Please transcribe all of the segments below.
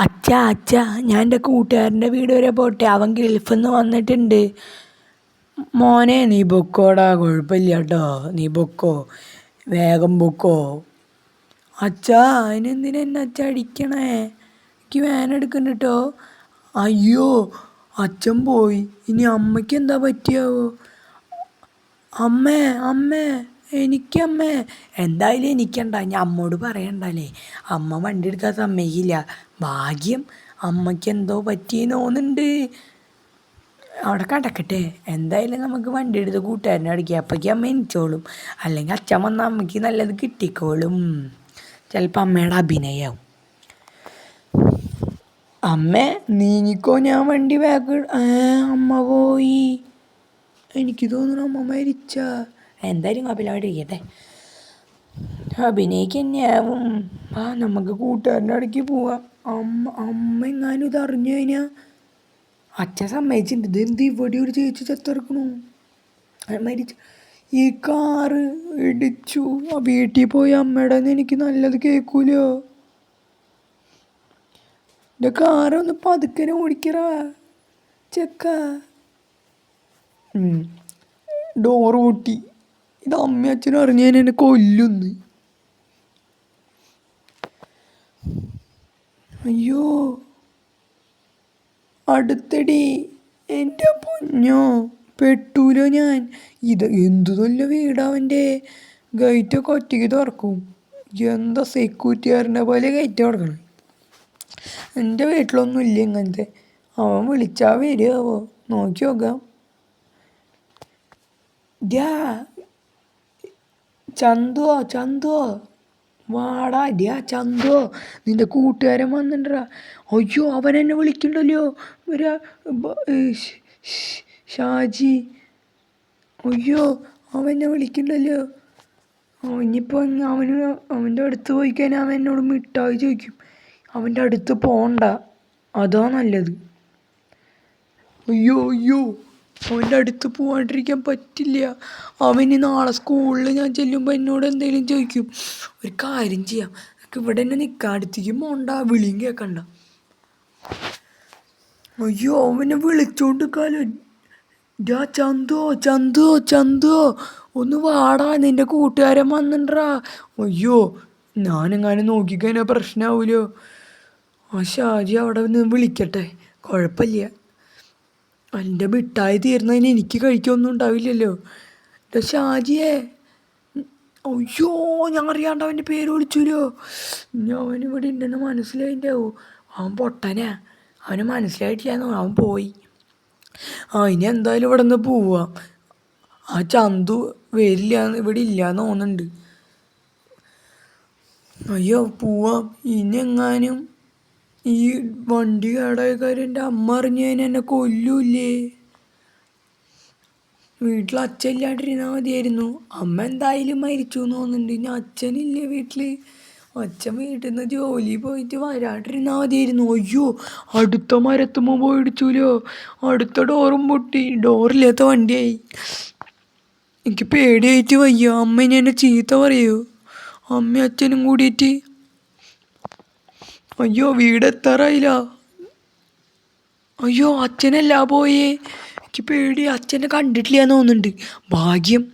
അച്ഛാ അച്ഛാ ഞാൻ എന്റെ കൂട്ടുകാരന്റെ വീട് വരെ പോട്ടെ. അവൻ ഗൾഫിൽ നിന്ന് വന്നിട്ടുണ്ട്. മോനെ നീ പൊക്കോടാ കുഴപ്പമില്ല കേട്ടോ നീ പൊക്കോ വേഗം പൊക്കോ. അച്ഛാ അതിനെന്തിനാ എന്നെ അച്ഛ അടിക്കണേ? എനിക്ക് വേന എടുക്കണ്ട കേട്ടോ അയ്യോ അച്ഛൻ പോയി. ഇനി അമ്മയ്ക്ക് എന്താ പറ്റിയാവോ? അമ്മേ അമ്മേ. എനിക്കമ്മേ എന്തായാലും എനിക്കണ്ട. ഞാൻ അമ്മോട് പറയണ്ടല്ലേ? അമ്മ വണ്ടി എടുക്കാൻ സമ്മതിക്കില്ല. ഭാഗ്യം അമ്മയ്ക്ക് എന്തോ പറ്റിയെന്നോന്നുണ്ട്. അവിടെ കിടക്കട്ടെ. എന്തായാലും നമുക്ക് വണ്ടി എടുത്ത് കൂട്ടുകാരനെ അടിക്കുക അപ്പോഴേക്കും അമ്മ എനിച്ചോളും അല്ലെങ്കിൽ അച്ഛൻ വന്ന അമ്മയ്ക്ക് നല്ലത് കിട്ടിക്കോളും. ചിലപ്പോൾ അമ്മയുടെ അഭിനയാവും. അമ്മ നീങ്ങിക്കോ. ഞാൻ വണ്ടി ബാഗ് അമ്മ പോയി. എനിക്ക് തോന്നുന്നു അമ്മ മരിച്ച. എന്തായാലും കുഴപ്പമില്ല അവിടെ ഇരിക്കട്ടെ. അഭിനയിക്ക് തന്നെയാവും ആ നമുക്ക് കൂട്ടുകാരന്റെ അടയ്ക്ക് പോവാം. അമ്മ അമ്മ എങ്ങാനും ഇത് അറിഞ്ഞു കഴിഞ്ഞാൽ അച്ഛൻ സമ്മതിച്ചിട്ടുണ്ട്. ഇത് എന്ത് ഇവിടെ ഒരു ചേച്ചി ചത്തിറക്കണു? മരിച്ചു. ഈ കാറ് ഇടിച്ചു. ആ വീട്ടിൽ പോയി അമ്മയുടെ എനിക്ക് നല്ലത് കേൾക്കൂല. എന്റെ കാറൊന്ന് പതുക്കനെ ഓടിക്കറ. ചെക്ക. ഡോറ് പൊട്ടി. ഇത് അമ്മ അച്ഛനും അറിഞ്ഞാൽ എന്നെ കൊല്ലുന്ന്. അയ്യോ. അടുത്തടി എന്റെ പൊന്നോ. പെട്ടൂലോ ഞാൻ. ഇത് എന്തു നല്ല വീടാവന്റെ ഗേറ്റൊക്കെ ഒറ്റയ്ക്ക് തുറക്കും. എന്താ സെക്യൂരിറ്റിക്കാരന്റെ പോലെ ഗേറ്റ് തുറക്കണം. എന്റെ വീട്ടിലൊന്നും ഇല്ല ഇങ്ങനത്തെ. അവൻ വിളിച്ചാൽ വരികയാവോ നോക്കി നോക്കാം. ചന്തുവോ ചന്തു വാടാ ഡ്യാ ചന്തു നിന്റെ കൂട്ടുകാരൻ വന്നിട്ടുണ്ടാ അയ്യോ അവൻ എന്നെ വിളിക്കണ്ടല്ലോ. ഒരു ഷാജി. അയ്യോ അവൻ എന്നെ വിളിക്കണ്ടല്ലോ. ഇനിയിപ്പോൾ അവന് അവന്റെ അടുത്ത് പോയി കഴിഞ്ഞാൽ അവൻ എന്നോട് മിഠായി ചോദിക്കും. അവന്റെ അടുത്ത് പോണ്ട. അതാ നല്ലത്. അയ്യോ അയ്യോ. അവന്റെ അടുത്ത് പോകാണ്ടിരിക്കാൻ പറ്റില്ല. അവന് നാളെ സ്കൂളിൽ ഞാൻ ചെല്ലുമ്പോൾ എന്നോട് എന്തെങ്കിലും ചോദിക്കും. ഒരു കാര്യം ചെയ്യാം. നിനക്ക് ഇവിടെ തന്നെ നിൽക്കാം അടുത്തേക്ക് പോണ്ട. വിളിയും കേൾക്കണ്ട അയ്യോ അവനെ വിളിച്ചോണ്ട് കാലോ ഡാ ചന്തോ ചന്തോ ചന്തോ. ഒന്ന് വാടാ. നിന്റെ കൂട്ടുകാരൻ വന്നിട്ടാ അയ്യോ ഞാനെങ്ങാനും നോക്കിക്കഴിഞ്ഞാൽ പ്രശ്നമാവൂലോ ആ ഷാജി അവിടെ നിന്ന് വിളിക്കട്ടെ. കുഴപ്പമില്ല. എന്റെ മിഠായി തീർന്നതിന് എനിക്ക് കഴിക്കൊന്നും ഉണ്ടാവില്ലല്ലോ. എന്റെ ഷാജിയെ. അയ്യോ ഞാൻ അറിയാണ്ട് അവന്റെ പേര് വിളിച്ചുല്ലോ അവൻ ഇവിടെ ഉണ്ടെന്ന് മനസ്സിലായിണ്ടാവും? അവൻ പൊട്ടനാ. അവന് മനസ്സിലായിട്ടില്ല അവൻ പോയി. ആ ഇനി എന്തായാലും ഇവിടെ നിന്ന് പോവാം. ആ ചന്തു വരില്ല ഇവിടെ ഇല്ല എന്ന് തോന്നുന്നുണ്ട്. അയ്യോ പോവാം. ഇനി എങ്ങാനും ഈ വണ്ടി കേടായ കാര്യം എന്റെ അമ്മ അറിഞ്ഞു കഴിഞ്ഞാൽ എന്നെ കൊല്ലൂല്ലേ? വീട്ടിൽ അച്ഛൻ ഇല്ലാണ്ടിരുന്നാൽ മതിയായിരുന്നു. അമ്മ എന്തായാലും മരിച്ചു എന്ന് തോന്നുന്നുണ്ട്. ഇനി അച്ഛനില്ലേ വീട്ടിൽ അച്ഛൻ വീട്ടിൽ നിന്ന് ജോലി പോയിട്ട് വരാണ്ടിരുന്നാൽ മതിയായിരുന്നു. അയ്യോ അടുത്ത മരത്തുമ്പോൾ പോയി ഇടിച്ചൂലോ അടുത്ത ഡോറും പൊട്ടി. ഡോറില്ലാത്ത വണ്ടിയായി. എനിക്ക് പേടിയായിട്ട് വയ്യ. അമ്മ ഇനി എന്നെ ചീത്ത പറയൂ. അമ്മയും അച്ഛനും കൂടിയിട്ട് അയ്യോ വീടെത്താറായില്ല അയ്യോ അച്ഛനല്ല പോയേ. എനിക്ക് പേടി അച്ഛനെ കണ്ടിട്ടില്ല എന്ന് തോന്നുന്നുണ്ട്. ഭാഗ്യം.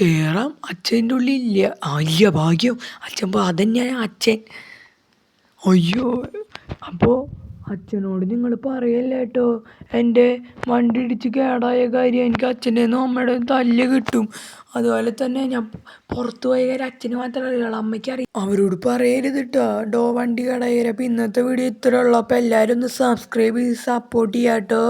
കയറാം അച്ഛന്റെ ഉള്ളിൽ ഇല്ല. ഇല്ല ഭാഗ്യം. അച്ഛൻ അതന്നെയാണ് അച്ഛൻ. അയ്യോ അപ്പോൾ അച്ഛനോട് നിങ്ങൾ പറയല്ലേ കേട്ടോ എന്റെ വണ്ടി ഇടിച്ച് കേടായ കാര്യം എനിക്ക് അച്ഛന്റെ നിന്നും അമ്മയുടെ തല്ല് കിട്ടും. അതുപോലെ തന്നെ ഞാൻ പുറത്തു പോയ കാര്യം അച്ഛന് മാത്രമേ അറിയുള്ളൂ അമ്മയ്ക്ക് അറിയാം. അവരോട് പറയരുത് കേട്ടോ ഡോ വണ്ടി കേടായ അപ്പോൾ ഇന്നത്തെ വീഡിയോ ഇത്ര ഉള്ളൂ. അപ്പോൾ എല്ലാവരും ഒന്ന് സബ്സ്ക്രൈബ് ചെയ്ത് സപ്പോർട്ട് ചെയ്യാം കേട്ടോ